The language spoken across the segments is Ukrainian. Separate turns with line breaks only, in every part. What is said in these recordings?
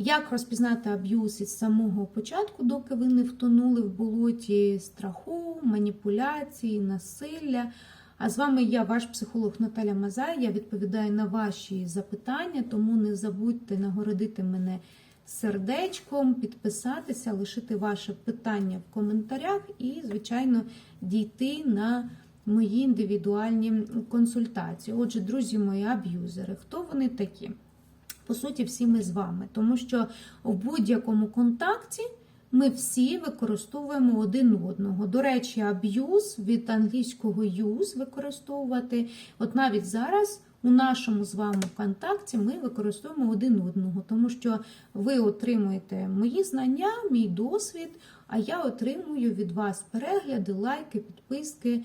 Як розпізнати аб'юз із самого початку, доки ви не втонули в болоті страху, маніпуляції, насилля. А з вами я, ваш психолог Наталя Мазай. Я відповідаю на ваші запитання, тому не забудьте нагородити мене сердечком, підписатися, лишити ваше питання в коментарях і, звичайно, дійти на мої індивідуальні консультації. Отже, друзі мої аб'юзери, хто вони такі? По суті, всі ми з вами, тому що в будь-якому контакті ми всі використовуємо один одного. До речі, аб'юз від англійського use використовувати. От навіть зараз у нашому з вами контакті ми використовуємо один одного, тому що ви отримуєте мої знання, мій досвід, а я отримую від вас перегляди, лайки, підписки.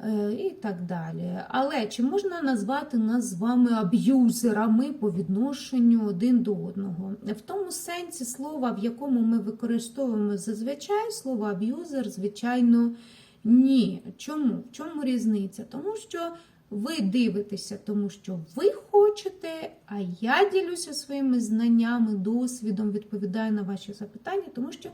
Е, І так далі. Але чи можна назвати нас з вами аб'юзерами по відношенню один до одного? В тому сенсі слова, в якому ми використовуємо зазвичай слово аб'юзер, звичайно, ні. Чому? В чому різниця? Тому що ви дивитеся, тому що ви хочете, а я ділюся своїми знаннями, досвідом, відповідаю на ваші запитання, тому що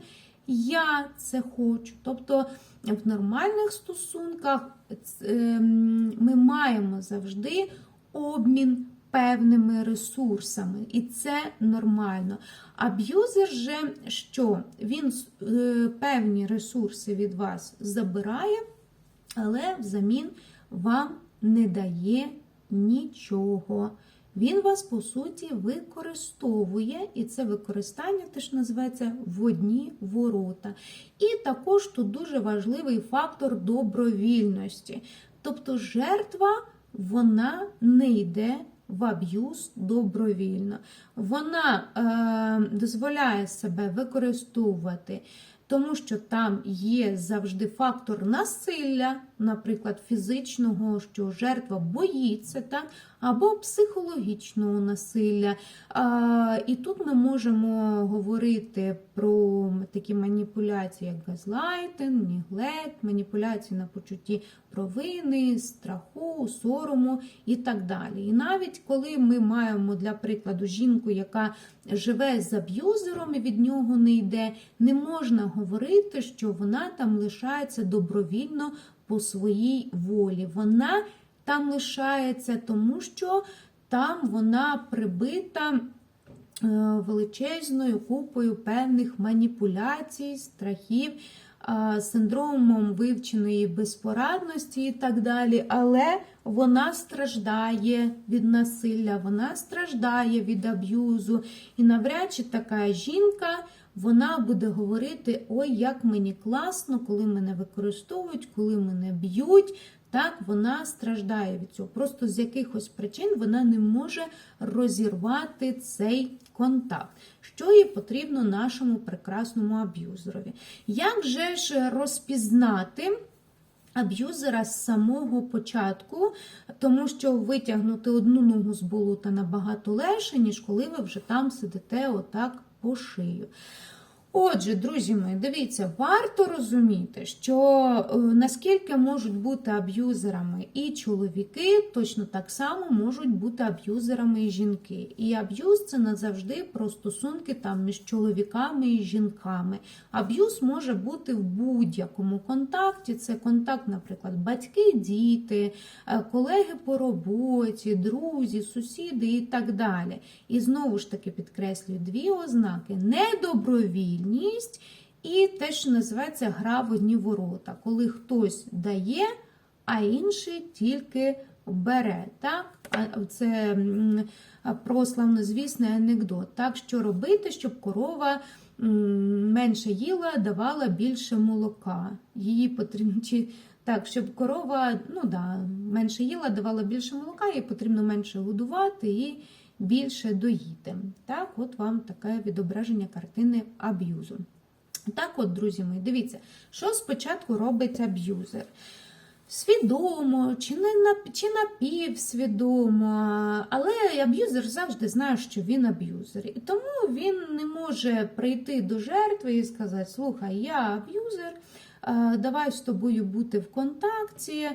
я це хочу. Тобто в нормальних стосунках ем, ми маємо завжди обмін певними ресурсами, і це нормально. Аб'юзер же що? Він е, певні ресурси від вас забирає, але взамін вам не дає нічого. Він вас, по суті, використовує, і це використання теж називається в одні ворота. І також тут дуже важливий фактор добровільності. Тобто жертва вона не йде в аб'юз добровільно. Вона е, дозволяє себе використовувати. Тому що там є завжди фактор насилля, наприклад, фізичного, що жертва боїться, так, або психологічного насилля. І тут ми можемо говорити про такі маніпуляції, як газлайтинг, ніглект, маніпуляції на почутті провини, страху, сорому і так далі. І навіть коли ми маємо, для прикладу, жінку, яка живе з аб'юзером і від нього не йде, не можна говорити, що вона там лишається добровільно по своїй волі. Вона там лишається, тому що там вона прибита величезною купою певних маніпуляцій, страхів, синдромом вивченої безпорадності і так далі. Але вона страждає від насилля, вона страждає від аб'юзу. І навряд чи така жінка. Вона буде говорити: ой, як мені класно, коли мене використовують, коли мене б'ють. Так, вона страждає від цього. Просто з якихось причин вона не може розірвати цей контакт. Що їй потрібно нашому прекрасному аб'юзерові? Як же ж розпізнати? Аб'юзера з самого початку, тому що витягнути одну ногу з болота набагато легше, ніж коли ви вже там сидите отак по шию. Отже, друзі мої, дивіться, варто розуміти, що е, наскільки можуть бути аб'юзерами і чоловіки, точно так само можуть бути аб'юзерами і жінки. І аб'юз це не завжди про стосунки там між чоловіками і жінками. Аб'юз може бути в будь-якому контакті. Це контакт, наприклад, батьки, діти, е, колеги по роботі, друзі, сусіди і так далі. І знову ж таки підкреслюю дві ознаки: недобровільні вільність і те, що називається гра в одні ворота, коли хтось дає, а інший тільки бере. Так? Це прославнозвісний анекдот. Так, що робити, щоб корова менше їла, давала більше молока. Її потрібно. Так, щоб корова ну да, менше їла, давала більше молока, їй потрібно менше годувати і більше доїти. Так, от вам таке відображення картини аб'юзу. Так, от, друзі мої, дивіться, що спочатку робить аб'юзер. Свідомо, чи не чи напівсвідомо, але аб'юзер завжди знає, що він аб'юзер. І тому він не може прийти до жертви і сказати: Слухай, я аб'юзер, давай з тобою бути в контакті.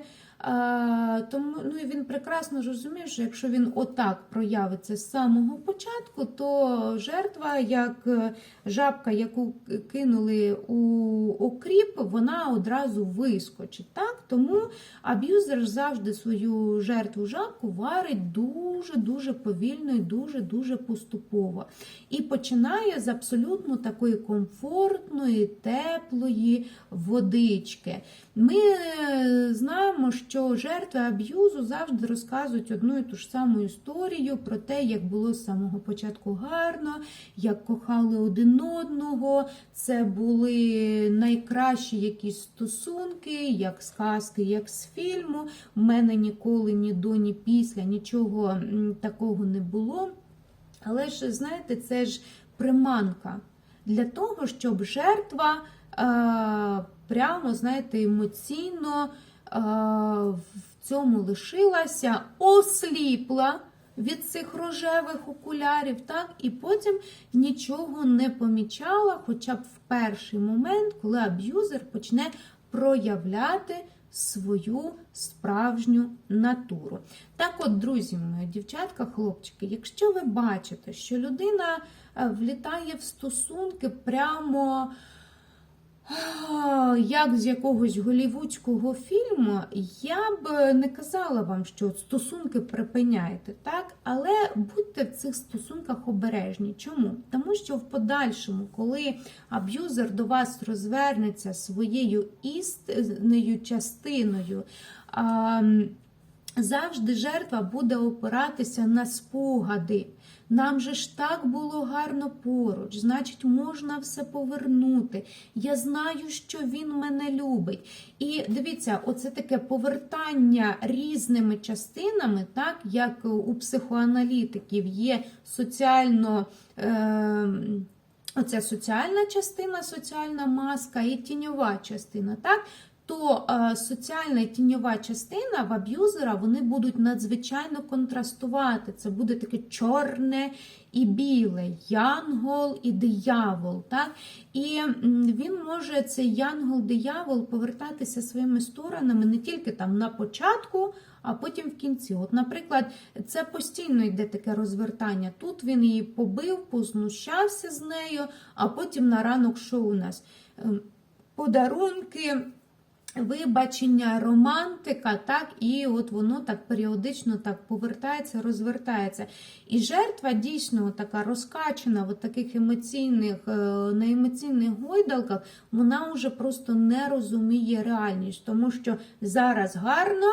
Тому ну, і він прекрасно розуміє, що якщо він отак проявиться з самого початку, то жертва, як е, жабка, яку кинули у окріп, вона одразу вискочить. Так? Тому аб'юзер завжди свою жертву жабку варить дуже-дуже повільно і дуже-дуже поступово. І починає з абсолютно такої комфортної, теплої водички. Ми е, знаємо, що жертви аб'юзу завжди розказують одну і ту ж саму історію про те, як було з самого початку гарно, як кохали один одного. Це були найкращі якісь стосунки, як сказки, як з фільму. У мене ніколи ні до, ні після нічого такого не було. Але ж, знаєте, це ж приманка для того, щоб жертва прямо, знаєте, емоційно в цьому лишилася, осліпла від цих рожевих окулярів, так, і потім нічого не помічала, хоча б в перший момент, коли аб'юзер почне проявляти свою справжню натуру. Так от, друзі мої, дівчатка, хлопчики, якщо ви бачите, що людина е, влітає в стосунки прямо як з якогось голівудського фільму, я б не казала вам, що стосунки припиняєте, так? Але будьте в цих стосунках обережні. Чому? Тому що в подальшому, коли аб'юзер до вас розвернеться своєю істинною частиною, завжди жертва буде опиратися на спогади. Нам же ж так було гарно поруч, значить, можна все повернути. Я знаю, що він мене любить. І дивіться, оце таке повертання різними частинами, так як у психоаналітиків є соціально. Е Оця соціальна частина, соціальна маска і тіньова частина, так? То е, соціальна і тіньова частина в аб'юзера вони будуть надзвичайно контрастувати. Це буде таке чорне і біле, янгол і диявол. Так? І він може цей янгол-диявол повертатися своїми сторонами не тільки там на початку, а потім в кінці. От, Наприклад, це постійно йде таке розвертання. Тут він її побив, познущався з нею, а потім на ранок що у нас? Ем, подарунки. Вибачення, романтика, так, і от воно так періодично так повертається, розвертається. І жертва дійсно така розкачена в таких емоційних, е, на емоційних гойдалках, вона вже просто не розуміє реальність, тому що зараз гарно.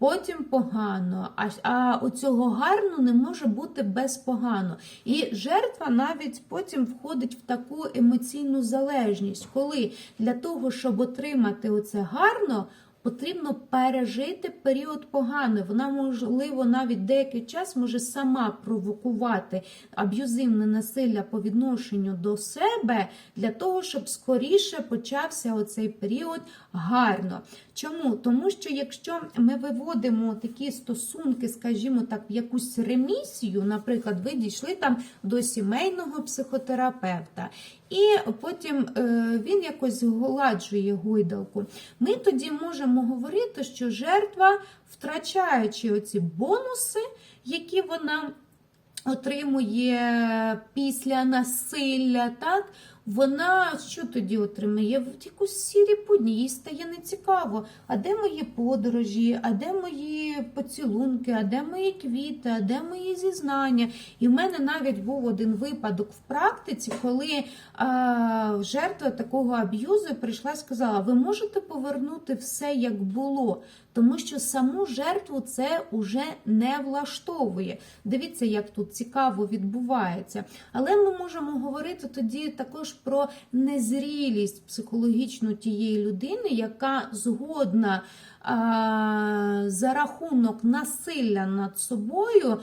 Потім погано, а а оцього гарно не може бути без погано. І жертва навіть потім входить в таку емоційну залежність, коли для того, щоб отримати оце гарно, потрібно пережити період поганий. Вона, можливо, навіть деякий час може сама провокувати аб'юзивне насилля по відношенню до себе для того, щоб скоріше почався оцей період гарно. Чому? Тому що якщо ми виводимо такі стосунки, скажімо так, в якусь ремісію, наприклад, ви дійшли там до сімейного психотерапевта, і потім е, він якось гладжує гойдалку, ми тоді можемо говорити, що жертва, втрачаючи оці бонуси, які вона отримує після насилля, так? Вона що тоді отримає? В якусь сірі будні, їй стає нецікаво. А де мої подорожі, а де мої поцілунки, а де мої квіти, а де мої зізнання? І в мене навіть був один випадок в практиці, коли а, жертва такого аб'юзу прийшла і сказала: ви можете повернути все, як було. Тому що саму жертву це уже не влаштовує. Дивіться, як тут цікаво відбувається. Але ми можемо говорити тоді також про незрілість психологічну тієї людини, яка згодна за рахунок насилля над собою,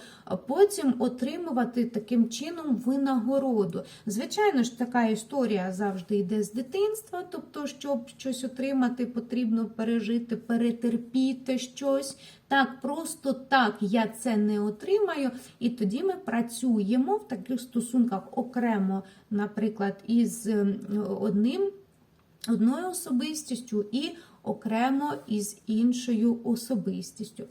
потім отримувати таким чином винагороду. Звичайно ж, така історія завжди йде з дитинства, тобто, щоб щось отримати, потрібно пережити, перетерпіти щось. Так, просто так я це не отримаю. І тоді ми працюємо в таких стосунках окремо, наприклад, із одним, одною особистістю і окремо із іншою особистістю.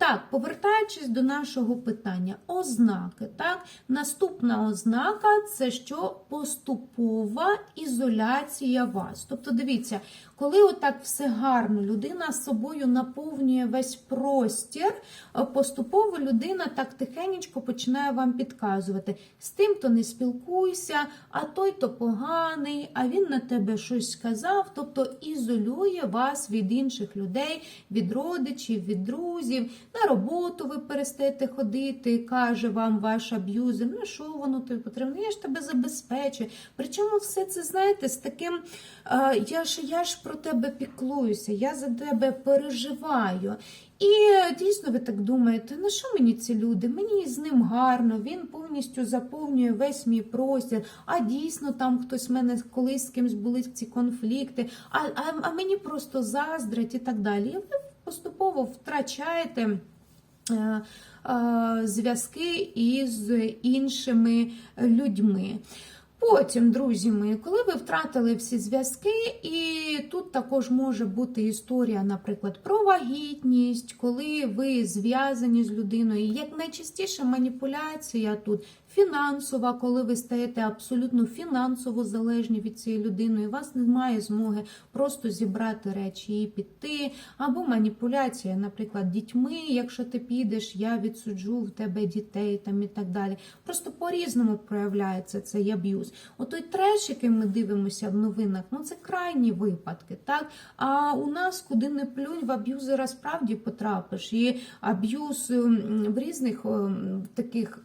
Так, повертаючись до нашого питання, ознаки. Так, наступна ознака це що поступова ізоляція вас. Тобто, дивіться, коли отак все гарно, людина з собою наповнює весь простір, е, поступово людина так тихенечко починає вам підказувати: з тим то не спілкуйся, а той то поганий, а він на тебе щось сказав, тобто ізолює вас від інших людей, від родичів, від друзів. На роботу ви перестаєте ходити, каже вам ваш аб'юзер, ну що воно тобі потрібно, я ж тебе забезпечую. Причому все це, знаєте, з таким, е, я ж, я ж про тебе піклуюся, я за тебе переживаю. І дійсно ви так думаєте, на що мені ці люди? Мені з ним гарно, він повністю заповнює весь мій простір, а дійсно там хтось в мене колись з кимось були ці конфлікти, а, а, а мені просто заздрять і так далі. Поступово втрачаєте. е, е, Зв'язки із іншими людьми. Потім, друзі мої, коли ви втратили всі зв'язки, і тут також може бути історія, наприклад, про вагітність, коли ви зв'язані з людиною. Як найчастіша маніпуляція тут фінансова, коли ви стаєте абсолютно фінансово залежні від цієї людини, і у вас немає змоги просто зібрати речі і піти, або маніпуляція, наприклад, дітьми, якщо ти підеш, я відсуджу в тебе дітей там і так далі. Просто по-різному проявляється цей аб'юз. Отой треш, який ми дивимося в новинах, ну це крайні випадки, так? А у нас куди не плюнь, в аб'юзера справді потрапиш. І аб'юз в різних таких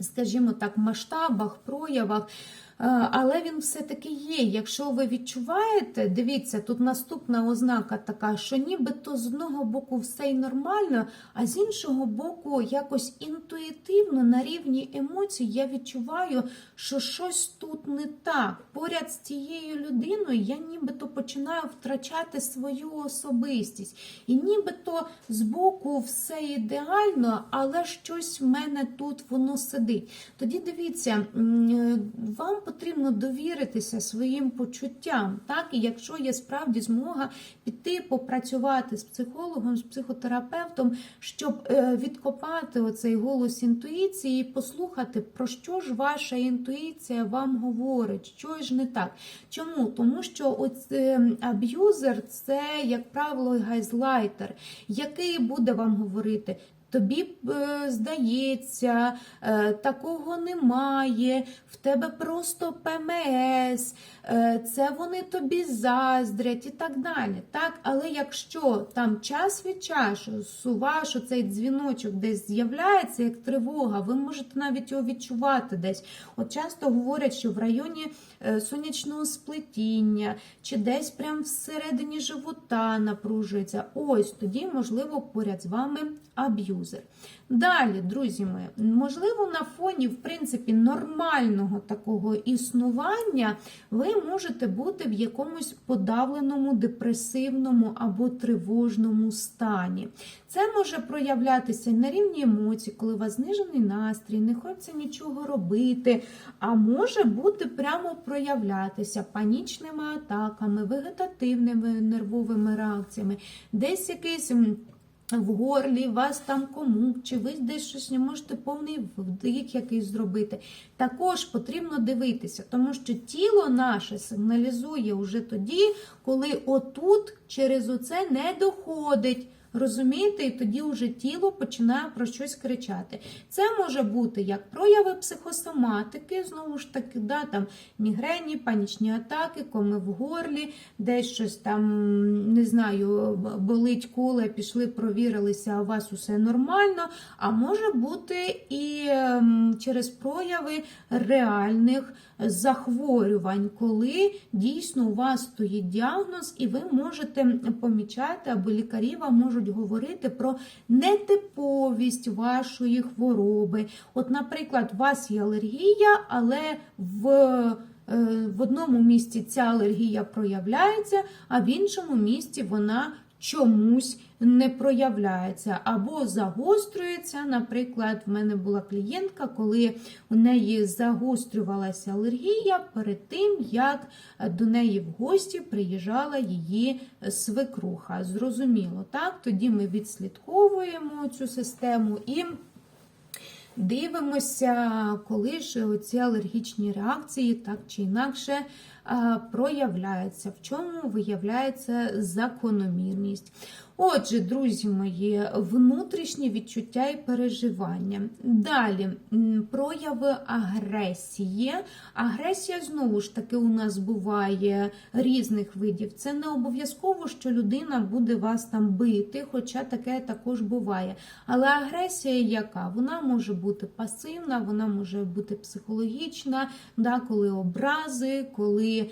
скажімо так, масштабах, проявах. Але він все-таки є. Якщо ви відчуваєте, дивіться, тут наступна ознака така, що нібито з одного боку все й нормально, а з іншого боку, якось інтуїтивно на рівні емоцій я відчуваю, що щось тут не так. Поряд з цією людиною я нібито починаю втрачати свою особистість. І нібито з боку все ідеально, але щось в мене тут воно сидить. Тоді дивіться, е, вам потрібно довіритися своїм почуттям. Так, і якщо є справді змога піти попрацювати з психологом, з психотерапевтом, щоб е, відкопати оцей голос інтуїції і послухати, про що ж ваша інтуїція вам говорить, що ж не так. Чому? Тому що оць, е, аб'юзер це, як правило, гайзлайтер, який буде вам говорити. Тобі е, здається, е, такого немає, в тебе просто ПМС, е, це вони тобі заздрять і так далі. Так? Але якщо там час від часу ваш цей дзвіночок десь з'являється як тривога, ви можете навіть його відчувати десь. От часто говорять, що в районі сонячного сплетіння чи десь прямо всередині живота напружується. Ось тоді, можливо, поряд з вами аб'юзер. Далі, друзі мої, можливо, на фоні, в принципі, нормального такого існування ви можете бути в якомусь подавленому, депресивному або тривожному стані. Це може проявлятися на рівні емоцій, коли у вас знижений настрій, не хочеться нічого робити, а може бути прямо проявлятися панічними атаками, вегетативними нервовими реакціями, десь якийсь. В горлі, вас там кому, чи ви десь щось не можете повний вдих якийсь зробити. Також потрібно дивитися, тому що тіло наше сигналізує уже тоді, коли отут через оце не доходить. Розумієте, і тоді вже тіло починає про щось кричати. Це може бути як прояви психосоматики, знову ж таки, да, там мігрені, панічні атаки, коми в горлі, десь щось там, не знаю, болить коле, пішли, провірилися, а у вас усе нормально. А може бути і ем, через прояви реальних захворювань, коли дійсно у вас стоїть діагноз, і ви можете помічати, або лікарі вам можуть говорити про нетиповість вашої хвороби. От, наприклад, у вас є алергія, але в е, в одному місці ця алергія проявляється, а в іншому місці вона чомусь не проявляється або загострюється. Наприклад, в мене була клієнтка, коли у неї загострювалася алергія перед тим, як до неї в гості приїжджала її свекруха. Зрозуміло, так? Тоді ми відслідковуємо цю систему і. Дивимося, коли ж ці алергічні реакції так чи інакше а, проявляються, в чому виявляється закономірність. Отже, друзі мої, внутрішні відчуття і переживання. Далі прояви агресії. Агресія, знову ж таки, у нас буває різних видів. Це не обов'язково, що людина буде вас там бити, хоча таке також буває. Але агресія яка? Вона може бути пасивна, вона може бути психологічна, да, коли образи, коли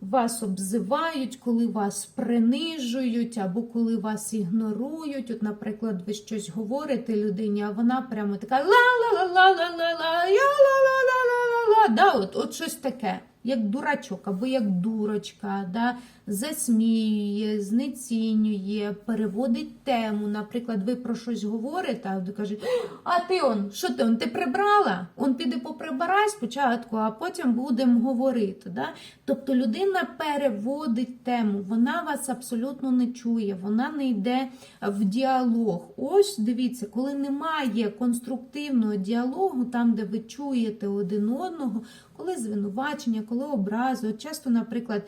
вас обзивають, коли вас принижують, або коли вас ігнорують. От, наприклад, ви щось говорите людині, а вона прямо така ла-ла-ла-ла-ла-ла-ла, я-ла-ла-ла-ла-ла-ла. Да, от, от щось таке, як дурачок, або як дурочка, да, засміює, знецінює, переводить тему. Наприклад, ви про щось говорите, а ви кажете, а ти он, що ти он, ти прибрала? Он піди поприбирай спочатку, а потім будемо говорити. Да? Тобто людина переводить тему, вона вас абсолютно не чує, вона не йде в діалог. Ось дивіться, коли немає конструктивного діалогу, там, де ви чуєте один одного, коли звинувачення, коли образи. От часто, наприклад,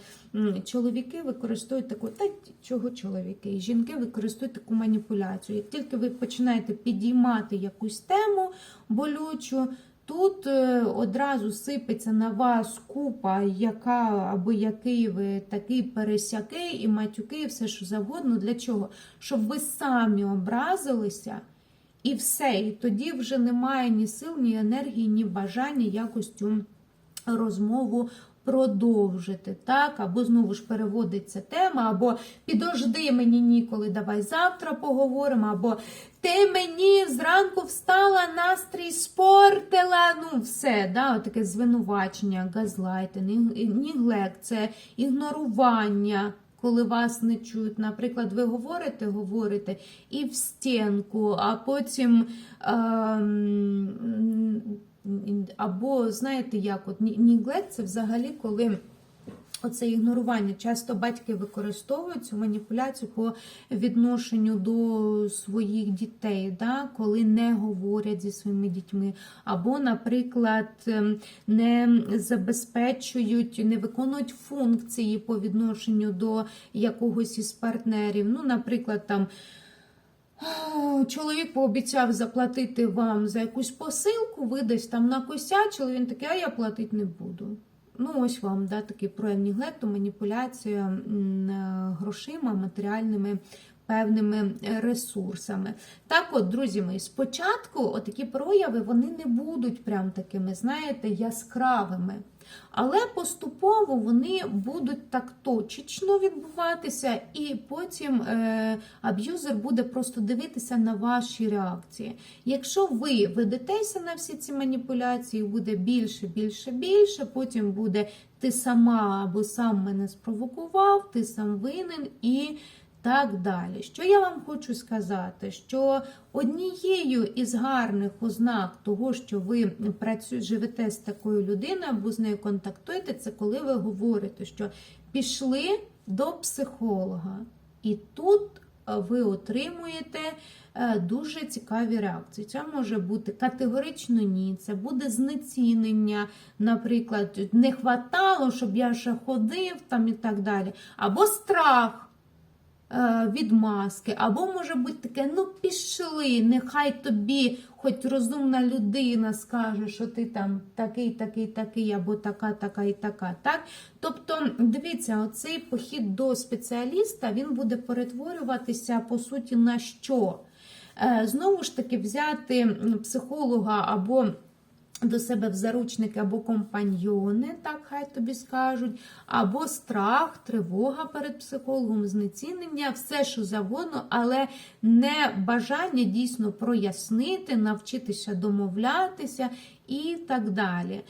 чоловіки використовують таку, та чого чоловіки? Жінки використовують таку маніпуляцію. Як тільки ви починаєте підіймати якусь тему болючу, Тут е, одразу сипеться на вас купа, яка або який ви такий пересякий, і матюки, і все що завгодно. Для чого? Щоб ви самі образилися, і все. І тоді вже немає ні сил, ні енергії, ні бажання якось цю розмову продовжити. так, Або знову ж переводиться тема, або підожди мені ніколи, давай завтра поговоримо, або ти мені зранку встала, настрій спортила. Ну, все, да, таке звинувачення, газлайтинг, ніглек, це ігнорування. Коли вас не чують, наприклад, ви говорите, говорите і в стінку, а потім ем, або, знаєте, як от ніглек це взагалі коли. Оце ігнорування. Часто батьки використовують цю маніпуляцію по відношенню до своїх дітей, да? коли не говорять зі своїми дітьми, або, наприклад, не забезпечують, не виконують функції по відношенню до якогось із партнерів. Ну, наприклад, там. Чоловік пообіцяв заплатити вам за якусь посилку, ви десь там накосячили, він такий, а я платити не буду. Ну, ось вам да, такий прояв неглекту, маніпуляція е, грошима, матеріальними певними ресурсами. Так от, друзі мої, спочатку отакі прояви вони не будуть прям такими, знаєте, яскравими. Але поступово вони будуть так точечно відбуватися, і потім е, аб'юзер буде просто дивитися на ваші реакції. Якщо ви ведетеся на всі ці маніпуляції, буде більше, більше, більше, потім буде ти сама або сам мене спровокував, ти сам винен і так далі. Що я вам хочу сказати? Що однією із гарних ознак того, що ви працю... живете з такою людиною або з нею контактуєте, це коли ви говорите, що пішли до психолога, і тут ви отримуєте дуже цікаві реакції. Це може бути категорично ні, це буде знецінення, наприклад, не хватало, щоб я ще ходив там і так далі, або страх. Е, від маски, або може бути таке, ну пішли, нехай тобі хоч розумна людина скаже, що ти там такий, такий, такий, або така, така і така. так? Тобто, дивіться, оцей похід до спеціаліста він буде перетворюватися, по суті, на що? Е, знову ж таки, взяти психолога або до себе в заручники або компаньйони, так хай тобі скажуть, або страх, тривога перед психологом, знецінення, все, що завгодно, але не бажання дійсно прояснити, навчитися домовлятися і так далі.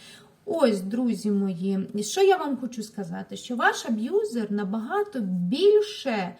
Ось, друзі мої, що я вам хочу сказати, що ваш аб'юзер набагато більше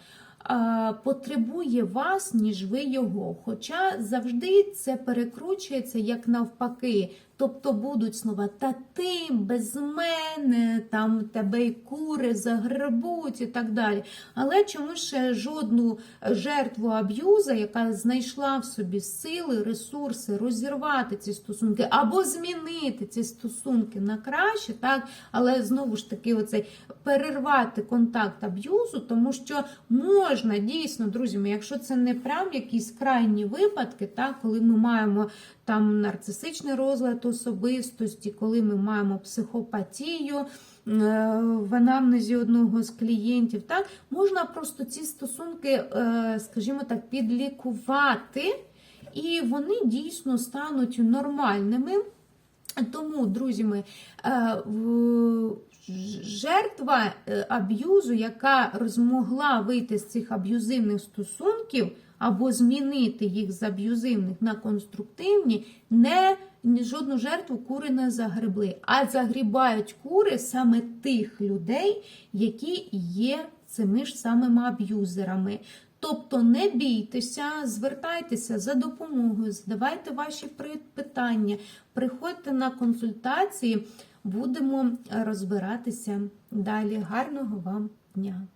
потребує вас, ніж ви його. Хоча завжди це перекручується як навпаки. Тобто будуть слова та ти без мене, там тебе й кури загребуть і так далі. Але чому ще жодну жертву аб'юза, яка знайшла в собі сили, ресурси розірвати ці стосунки або змінити ці стосунки на краще, так, але знову ж таки, оцей перервати контакт аб'юзу, тому що можна дійсно, друзі, якщо це не прям якісь крайні випадки, так, коли ми маємо там нарцисичний розлад особистості, коли ми маємо психопатію. е, В анамнезі одного з клієнтів, так можна просто ці стосунки, е, скажімо так, підлікувати, і вони дійсно стануть нормальними. Тому, друзі, ми, е, жертва аб'юзу, яка змогла вийти з цих аб'юзивних стосунків або змінити їх з аб'юзивних на конструктивні, не жодну жертву кури не загребли, а загрібають кури саме тих людей, які є цими ж самими аб'юзерами. Тобто не бійтеся, звертайтеся за допомогою, задавайте ваші питання, приходьте на консультації, будемо розбиратися далі. Гарного вам дня!